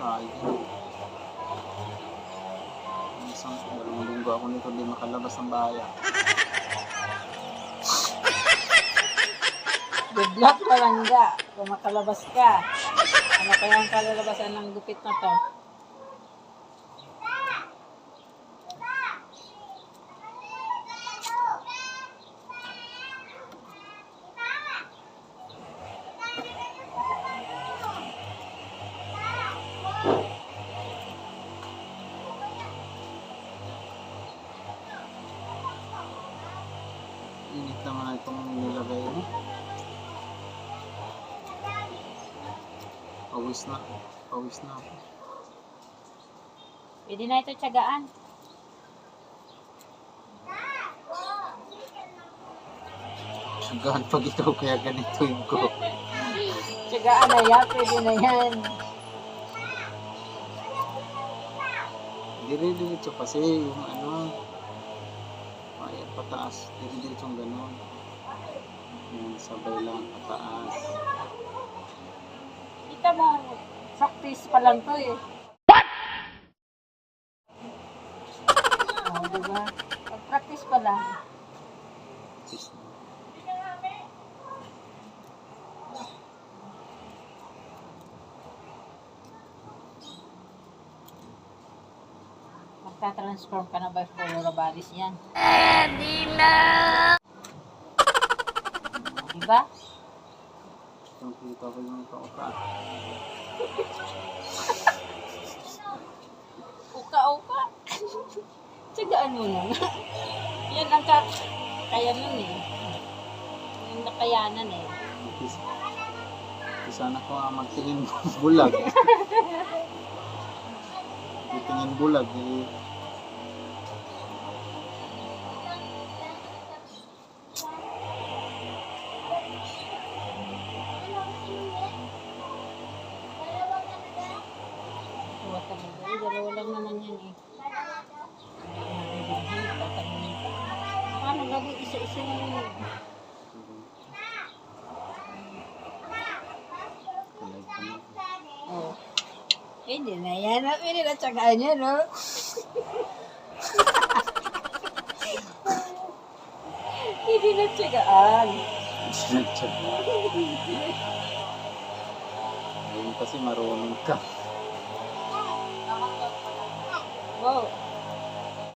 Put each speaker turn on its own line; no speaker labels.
din. Isang dalawang linggo ako nito di makalabas ng bahay. ah.
Good luck palangga. Kung makalabas ka. Ano kaya ang kalalabasan ng gupit na to?
Init naman itong nilagay mo. Pawis na. Pawis na ako.
Pwede na ito tiyagaan.
Sagahan pag ikaw kaya ganito yung ko.
Tiyagaan na yan. Pwede na yan.
Dire-diretso kasi yung ano. Pataas. Dire-diretso yung ganon. Yung sabay lang pataas.
Kita mo, practice pa lang to eh. Oh, diba? Pag-practice pa lang.
Sis-
Magta-transform ka na ba sa Florobaris yan? Diba?
Yung kita ko yung kauka.
Uka-uka. Tiyagaan mo na. Yan ang ka kaya nun eh. Yung nakayanan eh.
Sana ko magtingin bulag. Tingin bulag. Eh,
dalawa lang naman yan eh. Paano lagi isa-isa yung
Kalay ka na.
Oh. Hindi na yan. Hindi na tsagaan niya, no? Hindi na tsagaan.
Ngayon kasi marunong ka.
Wow.